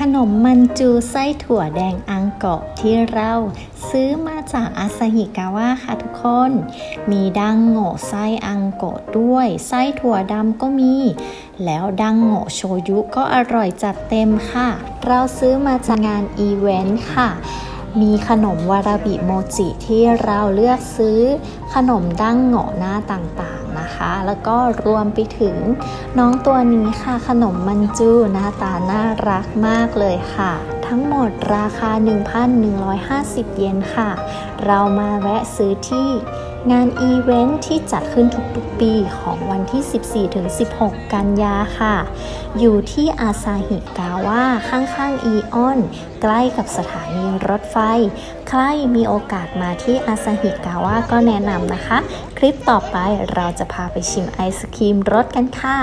ขนมมันจูไส้ถั่วแดงอังโกะที่เราซื้อมาจากอาซาฮิกาวะค่ะทุกคน มีดังโง่ไส้อังโกะด้วย ไส้ถั่วดำก็มี แล้วดังโง่โชยุก็อร่อยจัดเต็มค่ะ เราซื้อมาจากงานอีเวนต์ค่ะ มีขนมวาราบิโมจิที่เราเลือกซื้อขนมดั้งเหง่หน้าต่างๆนะคะ แล้วก็รวมไปถึงน้องตัวนี้ค่ะขนมมันจูหน้าตาน่ารักมากเลยค่ะ ทั้งหมดราคา 1,150 เยนค่ะ เรามาแวะซื้อที่ งานอีเวนท์ที่จัดขึ้นทุกๆปีของวันที่ 14 ถึง 16 กันยาค่ะ อยู่ที่อาซาฮิกาวาข้างๆอีออน ใกล้กับสถานีรถไฟ ใครมีโอกาสมาที่อาซาฮิกาวาก็แนะนำนะคะ คลิปต่อไปเราจะพาไปชิมไอศครีมรสกันค่ะ